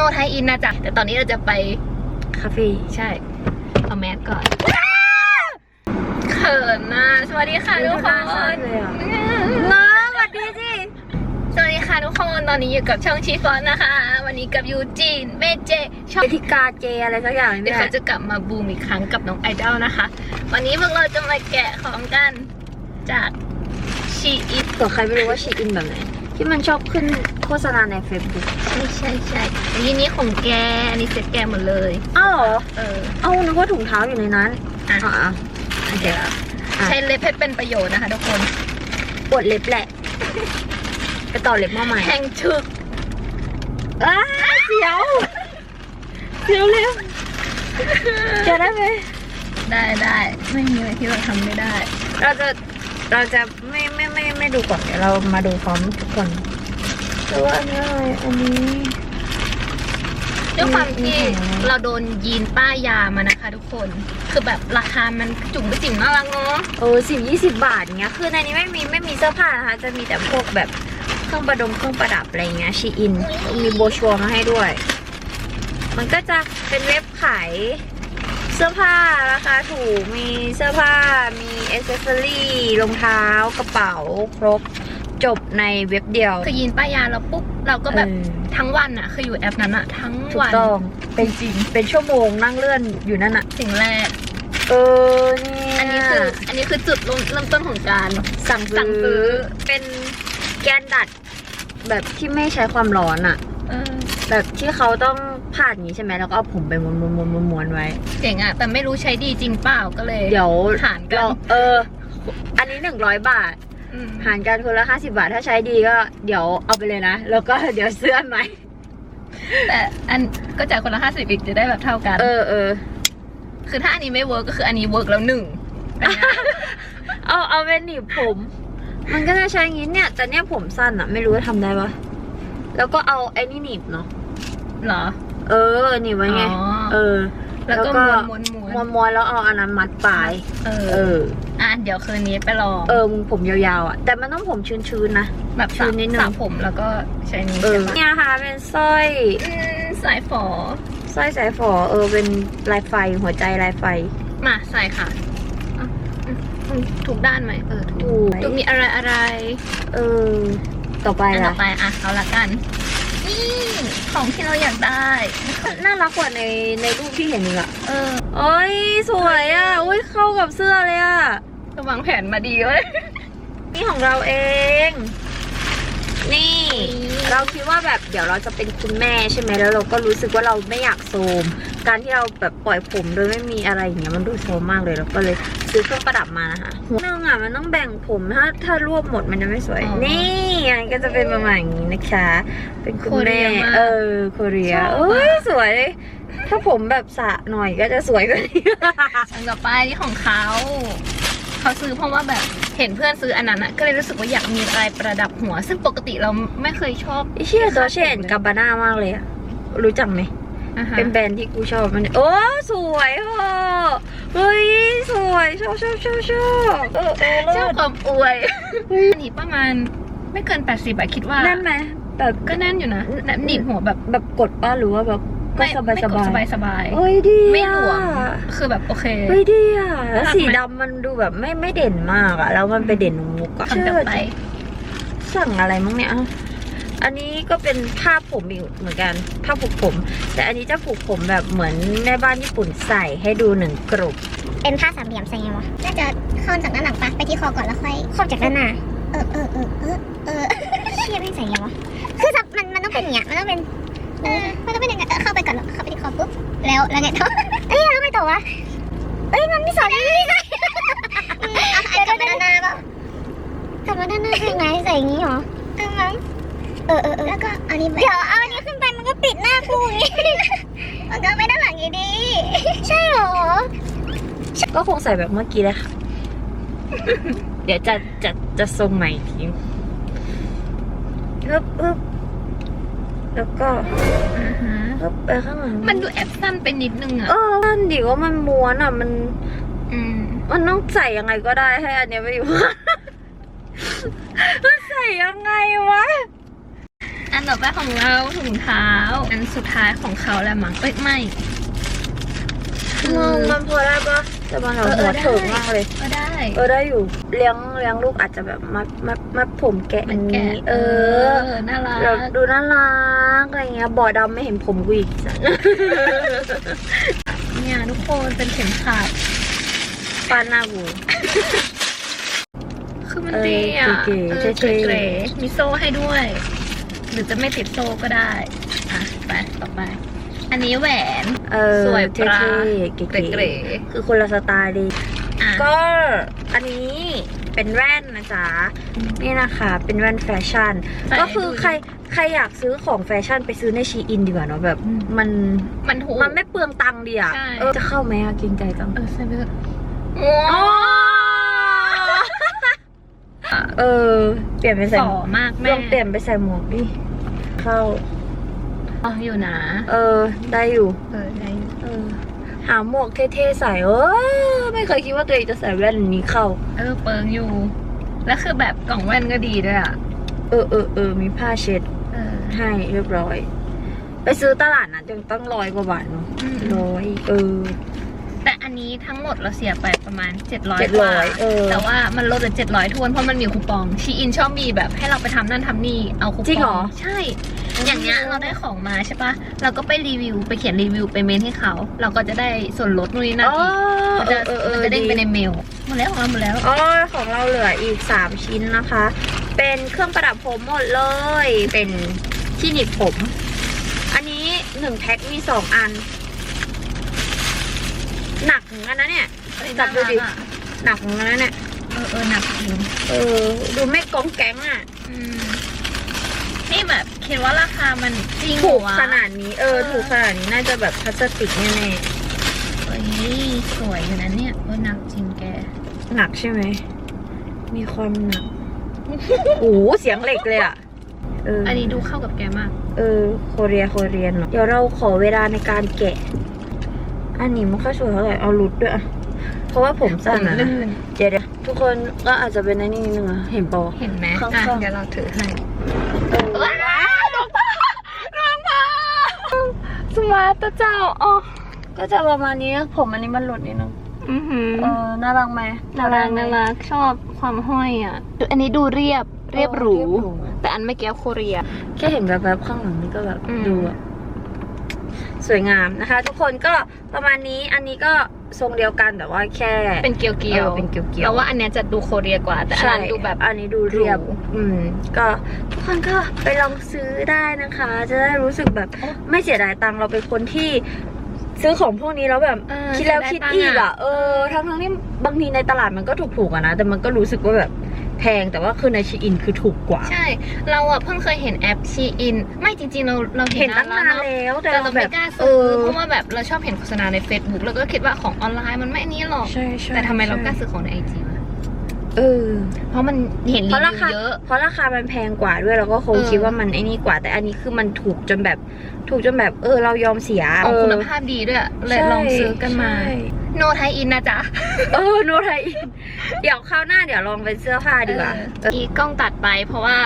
โนไทยอินนะจ๊ะแต่ตอนนี้เราจะไปคาเฟ่ใช่ เอาแมสก่อนเขินนะสวัสดีค่ะทุกคนเลยอะน้าสวัสดีสิสวัสดีค่ะทุกคนตอนนี้อยู่กับช่องชีฟอนนะคะ วันนี้กับยูจีนเมเจช่องเอธิกาเจอะไรสักอย่างเดี๋เนี่ยยวเขาจะกลับมาบูมอีกครั้งกับน้องไอดอลนะคะ วันนี้พวกเราจะมาแกะของกันจากชีอิเผื่อใครไม่รู้ว่าชีอินแบบไหน ที่มันชอบขึ้นโฆษณาใน Facebook ใช่ใช่ใช่อันนี้นี่ของแก อันนี้เซ็ตแกหมดเลย อ้าวเหรอ เออ เอ้านึกว่าถุงเท้าอยู่ในนั้นอะ อะโอเคแล้วใช้เล็บให้เป็นประโยชน์นะคะทุกคนปวดเล็บแหละ ไปต่อเล็บมาใหม่แห้งชึกอ้าเสียวเสียวเร็วจะได้ไหมได้ได้ไม่มีอะไรที่เราทำไม่ได้ เราจะ เราจะไม่ไม่ไม่ไม่ดูก่อนเดี๋ยวเรามาดูพร้อมทุกคนแต่ว่าอันนี้อะไรอันนี้ ด้วยความที่อืมเราโดนยีนป้ายยามานะคะ ทุกคน คือแบบราคามันจุ๋มไปจิ๋มน่ารักเนาะเออสิบยี่สิบบาทเงี้ย คือในนี้ไม่มีไม่มีเสื้อผ้านะคะ จะมีแต่พวกแบบเครื่องประดมเครื่องประดับอะไรเงี้ยชีอิน มีโบรชัวร์มาให้ด้วย มันก็จะเป็นเว็บขาย เสื้อผ้าราคาถูกมีเสื้อผ้ามีอ c เซสซอรี่รองเท้ากระเป๋าครบจบในเว็บเดียว คือยีนป้ายยาเราปุ๊บ เราก็แบบเออทั้งวันอะคืออยู่แอปนั้นอะทั้งถูกวันต้องเป็นจริงเป็นชั่วโมงนั่งเลื่อนอยู่นั่นอะสิ่งแรกเออเนี่ยอันนี้คืออันนี้คือจุดเริ่มเริ่มต้นของการสั่งสั่งซื้อเป็นแกนดัดแบบที่ไม่ใช้ความร้อนอะเออแบบที่เขาต้อง ผ่านอย่างนี้ใช่ไหมแล้วก็เอาผมไปม้วนม้วนม้วนม้วนม้วนไว้ เจ๋งอะแต่ไม่รู้ใช้ดีจริงเปล่าก็เลยเดี๋ยวหารกันเราเออ อันนี้หนึ่งร้อยบาท อืมหารกันคนละห้าสิบาท ถ้าใช้ดีก็เดี๋ยวเอาไปเลยนะ แล้วก็เดี๋ยวเสื้อใหม่ แต่อันก็จ่ายคนละห้าสิบอีกจะได้แบบเท่ากัน เออเออคือถ้าอันนี้ไม่เวิร์กก็คืออันนี้เวิร์กแล้วหนึ่งอันเนี้ยเอาเอาเป็นหนีบผม มันก็จะใช้อย่างนี้เนี่ย แต่เนี่ยผมสั้นอะไม่รู้ว่าทำได้ปะแล้วก็เอาไอ้นี่หนีบเนาะ เหรอ เออหนีบไว้ไง อ๋อ เออแล้วก็แล้วก็ม้วนม้วนม้วนม้วนแล้วเอาอันนั้นมัดปลาย เออเออ อะเดี๋ยวคืนนี้ไปลองเออ มึงผมยาวๆอะ แต่มันต้องผมชื้นๆนะ แบบสระคืนนิดนึง สระผมแล้วก็ใช้นี้เออ ใช่ปะเนี่ยค่ะ เป็นสร้อย อืมสายฝอ สร้อยสายฝอ เออ เป็นลายไฟ หัวใจลายไฟมาใส่ค่ะอะอืมอืมถูกด้านไหมเออถูกถูกถูกมีอะไรอะไรเออ ต่อไปอันต่ล่ะ อไปอะเอาละกัน นี่ของที่เราอยากได้ น่ารักกว่าในในรูปที่เห็นอีกอะเออโอ้ยสวยอะอุ้ยเข้ากับเสื้อเลยอะระวางแผนมาดีเว้ยนี่ของเราเอง นี่ เราคิดว่าแบบเดี๋ยวเราจะเป็นคุณแม่ใช่ไหมแล้วเราก็รู้สึกว่าเราไม่อยากโซมการที่เราแบบปล่อยผมโดยไม่มีอะไรอย่างเงี้ยมันดูโซมมากเลยเราก็เลยซื้อเครื่องประดับมานะคะหัวหนึงอะมันต้องแบ่งผมถ้าถ้ารวบหมดมันจะไม่สวยอ๋อนี่อันนี้ก็จะเป็นประมาณอย่างนี้นะคะ เป็นคุณแม่โคเรียมากเออโคเรียชอบอะเอ้ยสวยถ้าผมแบบสระหน่อยก็จะสวยกว่านี้อันต่อไปที่ของเขา เขาซื้อเพราะว่าแบบเห็นเพื่อนซื้ออันนั้นอะก็เลยรู้สึกว่าอยากมีอะไรประดับหัว ซึ่งปกติเราไม่เคยชอบไอ้เชี่ยตัวเชนกับบาน่ามากเลยอะรู้จักไหมอ่าฮะเป็นแบรนด์ที่กูชอบมัน โอ้สวยโอเฮ้ยสวยชอบชอบชอบชอบเออเออชเลิอบศความอวยอันนี้ประมาณไม่เกิน 80บาทคิดว่า แน่นไหมแบบก็แน่นอยู่นะแบบหนีบหัวแบบแบบกดป้าหรือว่าแบบ ก็ไม่สบายไม่สกดบายสบายสบายเฮ้ยดีไม่อะหลวมคือแบบโอเค เฮ้ยดีอะแล้วน่ารักไหมสีดำมันดูแบบไม่ไม่เด่นมากอะแล้วมันไปเด่นตรงมุกอะคำต่อไป สั่งอะไรมั้งเนี่ยเอ้าอันนี้ก็เป็นผ้าผมอีกเหมือนกันผ้าผูกผม แต่อันนี้จะผูกผมแบบเหมือนแม่บ้านญี่ปุ่นใส่ให้ดูหนึ่งกรุบเป็นผ้าสามเหลี่ยมใส่ไงวะ น่าจะเข้าจากด้านหลังปะไปที่คอก่อนแล้วค่อยเข้าจากด้านหน้า เออเออเออเออเออเชี่ยไม่ใส่ไงวะ คือสับมันมันต้องเป็นอย่างเงี้ย มันต้องเป็น เออมันต้องเป็นอย่างเงี้ยเออเข้าไปก่อนเข้าไปที่คอปุ๊บแล้วแล้วไงต่อเอ้ยแล้วไงต่อวะเอ้ยมันไม่สอนไม่ได้ใส่เดี๋ยวกลับมาด้านหน้าเปล่ากลับมาด้านหน้าคือไงใส่อย่างงี้เหรอเออมั้งเออเออเออแล้วก็อันนี้เดี๋ยวเอาอันนี้ขึ้นไปมันก็ปิดหน้ากูอย่างงี้มันก็ไม่ด้านหลังอยู่ดีใช่เหรอก็คงใส่แบบเมื่อกี้เลยค่ะ เดี๋ยวจะจะจะทรงใหม่ทีอึ๊บอึ๊บ แล้วก็อ่าฮะอึ๊บไปข้างหลังมันดูแอบสั้นไปนิดนึงอะเออนั่นดิว่ามันม้วนอะ มันอืมมันต้องใส่ยังไงก็ได้ให้อันเนี้ยไปอยู่ มันใส่ยังไงวะอะอันต่อไปของเราถุงเท้า อันสุดท้ายของเขาแล้วมั้งเอ้ยไม่มึงมันพอได้ปะ แต่มันแบบเออหัวได้เถิกมากเลย ก็ได้ เออได้อยู่เลี้ยงเลี้ยงลูกอาจจะแบบมัดมัดมัดผมแกะมันแกะย่างงี้เออน่ารัแบบกดูน่ารักอะไรเงี้ยบ่อดำไม่เห็นผมกูอีกเนี่ยทุกคนเป็นเข็มขัดปานหน้ากูคือมันเออดีอะเก๋ๆเออเท่ๆเก๋ๆมีโซ่ให้ด้วย หรือจะไม่ติดโซ่ก็ได้ อะ ไป ต่อไป อันนี้แหวน เออสวยปเท่ราๆเก๋เก๋ๆคือคนละสไตล์ดีๆอะก็อันนี้เป็นแว่นนะจ๊ะ นี่นะคะ เป็นแว่นแฟชั่นใส่ก็คือให้ดูใครใครอยากซื้อของแฟชั่นไปซื้อในชีอินดีกว่าเนาะแบบอืมมันมันถูกมันไม่เปลืองตังค์ดีอะใช่เออจะเข้าไหมอะเกรงใจจังเออใส่ไปเถอะอ๋อเออ เปลี่ยนไปใส่ฝ่หอมวกมากลแม่องเปลี่ยนไปใส่หมวกดิ เข้า อ๋ออยู่นะเออ ได้อยู่ เออได้อยู่เออ หาหมวกเท่ๆใส่เออไม่เคยคิดว่าตัวเองจะใส่แว่นนี้เข้า เออเปิงอยู่ แล้วคือแบบกล่องแว่นก็ดีด้วยอะ เออเออเออมีผ้าเช็ดเออ ให้เรียบร้อย ไปซื้อตลาดนั้นยังตั้งร้อยกว่าบาทเนาะอืม ร้อยเออ แต่อันนี้ทั้งหมดเราเสียไปประมาณ 700 700กว่าเออ แต่ว่ามันลดเหลือ700ทวนเพราะมันมีคูปองชีอินชอบมีแบบให้เราไปทำนั่นทำนี่เอาคูปองจริงเหรอ ใช่ อย่างเงี้ยเราได้ของมาใช่ปะเราก็ไปรีวิวไปเขียนรีวิวไปเมนให้เขา เราก็จะได้ส่วนลดนู่นนี่นั่นอ๋ออีกมันจะเออเออมันจะเด้งไปในดีเมลหมดแล้วของเราหมดแล้ว อ๋อของเราเหลืออีก 3 ชิ้นนะคะ เป็นเครื่องประดับผมหมดเลย เป็นที่หนีบผม อันนี้ 1 แพ็คมี 2 อัน หนักเหมือนกันนะเนี่ย จับดูดิน่ารักอะหนักเหมือนกันนะเนี่ย เออเออหนักจริงเออ ดูไม่กองแก๊งอะ อืมนี่ แบบคิดว่าราคามันจริงเหรถูอกวะขนาดนี้เออเออ ถูกขนาดนี้น่าจะแบบพลาสติกแน่เฮ้ยสวยอยู่นะเนี่ยเออหนักจริงแกๆหนักใช่ไหม มีความหนักโอ้โหเสียงเหล็กเลยอะเอออัอันนี้ดูเข้ากับแกมาก เออ โคเรีย โคเรียนเนอะเดี๋ยวเราขอเวลาในการแกะ อันนี้ไม่ค่อยสวยเท่าไหร่ เอาหลุดด้วยอะเพราะว่าผมสั้นผมนะลื่นเดี๋ยวเดี๋ยวทุกคนก็อาจจะเป็นในนี่นิดนึงอะเห็นปะเห็นไหมข้างๆอะเดี๋ยวเราถือให้เออ ว้าวดอกผ้าดอกผ้าสมาร์ตเจ้าอ๋อก็จะประมาณนี้ผมอันนี้มันหลุดนิดนึงอือหือเออน่ารักไหมน่ารักไหมน่ารักชอบความห้อยอะ อันนี้ดูเรียบเรียบหรูเรียบหรูแต่อันเมื่อกี้โคเรีย แค่เห็นแบบแบบๆข้างหลังนี่ก็แบบอืมดูแบบ สวยงามนะคะ ทุกคนก็ประมาณนี้อันนี้ก็ทรงเดียวกันแต่ว่าแค่เป็นเกียวเกียวเออเป็นเกียวๆเราว่าอันเนี้ยจะดูโคเรียกว่า แต่อันใช่นั้นดูแบบอันนี้ดูเรียบหรูอืม ก็ทุกคนก็ไปลองซื้อได้นะคะ จะได้รู้สึกแบบโอ้ไม่เสียดายตังค์เราเป็นคนที่ซื้อของพวกนี้แล้วแบบเออคิดแล้วเสีคิยดดายตังค์อีกอะอะเออทั้งทั้งๆที่บางทีในตลาดมันก็ถูกๆอะนะ แต่มันก็รู้สึกว่าแบบ แพงแต่ว่าคือในชีอินคือถูกกว่า ใช่ เราอะเพิ่งเคยเห็นแอปชีอิน ไม่จริงๆ เราเราเห็เห็นนตั้งนานเอะแล้วแต่แต่เราเราแบไม่บกล้าเอซื้ออเพราะว่าแบบเราชอบเห็นโฆษณาใน Facebook แล้วก็คิดว่าของออนไลน์มันไม่อันนี้หรอกใช่ใช่แต่ทำไมเราใช่กล้าซื้อของในไอจีวะ เออ เพราะมันเห็นรีเพราะวิราวคาเยอะ เพราะราคามันแพงกว่าด้วยเราก็คงเออ คิดว่ามันไอ้นี่กว่า แต่อันนี้คือมันถูกจนแบบ ถูกจนแบบ เออ เรายอมเสียของคุณเออภาพดีด้วยเลยใช่ลองซื้อกันมา ใช่โนไทยอินนะจ๊ะเออโนไทยอินเดี๋ยวคราวหน้าเดี๋ยวลองเป็นเสื้อผ้าดีกว่า เอออีกล้องตัดไปเพราะว่า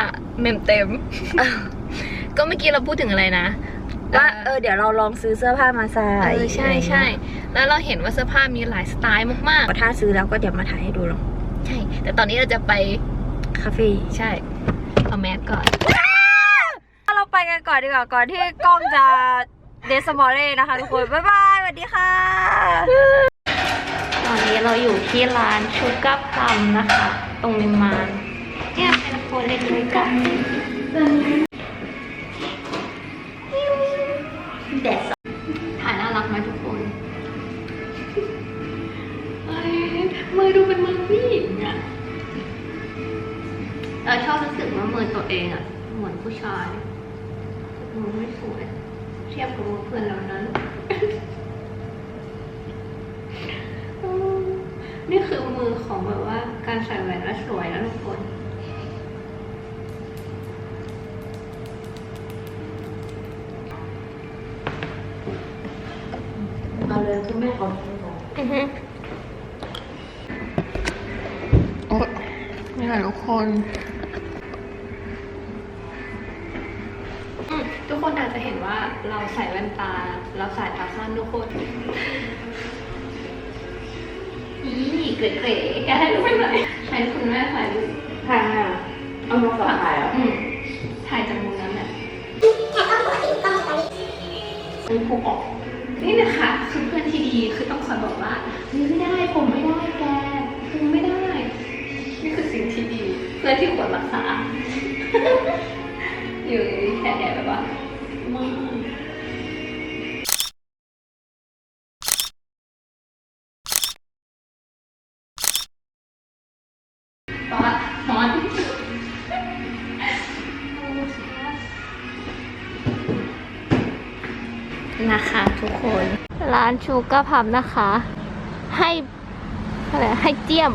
เมมเต็มเออก็เมื่อกี้เราพูดถึงอะไรนะว่าเออเดี๋ยวเราลองซื้อเสื้อผ้ามาใส่เออใช่ใช่แล้วเราเห็นว่าเสื้อผ้ามีหลายสไตล์มาก ถ้าซื้อแล้วก็เดี๋ยวมาถ่ายให้ดูหรอกๆ ใช่ แต่ตอนนี้เราจะไปคาเฟ่ใช่ เอาแมสก่อน เราไปกันก่อนดีกว่าก่อนที่กล้องจะเดสมอลเล่นะคะทุกคน บ๊ายบายสวัสดีค่ะ ตอนนี้เราอยู่ที่ร้านชูการ์พลัมนะคะ ตรงนิมมานเนี่ยเป็นโคนเล็กๆกันแเราชอบรู้สึกว่ามือตัวเองอะเหมือนผู้ชายมือไม่สวยเทียบกับมือเพื่อนเรานั้นอืมนี่คือมือของแบบว่า การใส่แหวนแล้วสวยแล้วทุกคนเอาเลยคุณแม่ขออือฮึโอ้นี่แหละทุกคน ว่าเราใส่แว่นตาเราใส่ตาสั้นทุกคนอีเกิดเก๋แกให้รู้ไหมไหมให้คุณแม่ถ่ายรูปถ่ายอะเอามาฝากถ่ายอะอืมถ่ายจากมุมนั้นแหละแค่ต้องปกติต้องสตอรี่มีผมออก นี่นะคะคือเพื่อนที่ดีคือต้องคอยบอกว่าเฮ้ยไม่ได้ผมไม่ได้แกคือไม่ได้ นี่คือสิ่งที่ดี เพื่อนที่ควรรักษาอยู่แค่แค่แบบว่า ตอนนอนนะคะทุกคน ร้านชูก้าพับนะคะ ให้อะไรให้เจียม